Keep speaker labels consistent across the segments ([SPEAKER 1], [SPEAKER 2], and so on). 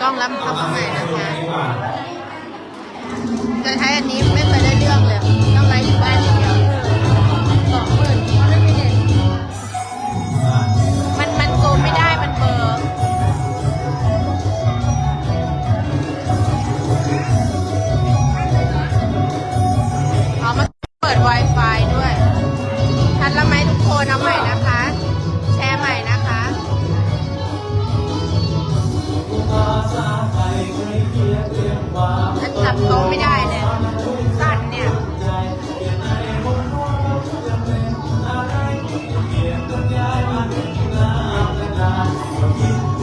[SPEAKER 1] กล้องแล้วมันเข้าข้หงในะคะจะใช้อันนี้ไม่ไปได้เรื่องเลยต้องไลฟ์อยู่บ้านอย่างเงี้ย Thank you.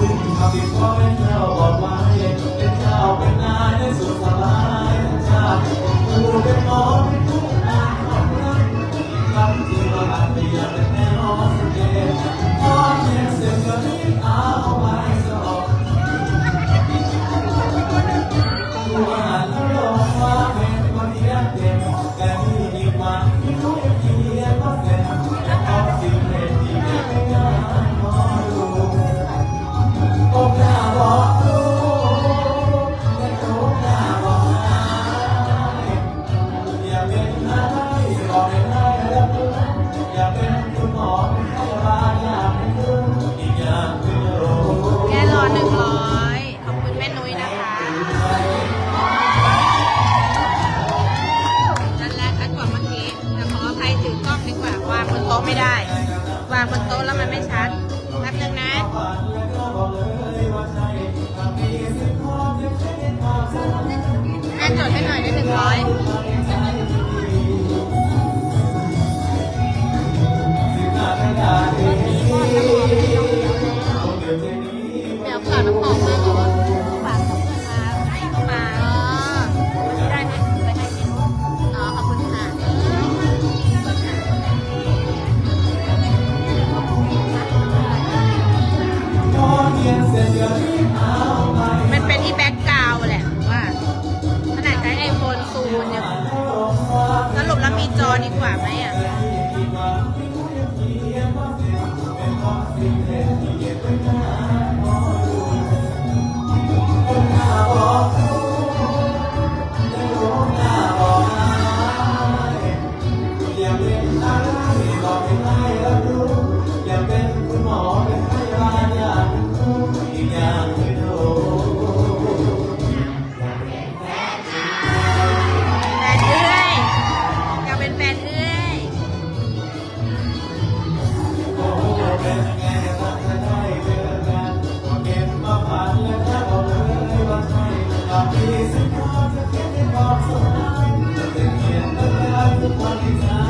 [SPEAKER 1] วางบนโต๊ะแล้วมันไม่ชัดแป๊บนึงนะแอนจดให้หน่อยได้หนึ่งร้อยเบุเนี่ยสรุปแล้วมีจอดีกว่าไหมอะ
[SPEAKER 2] What is that?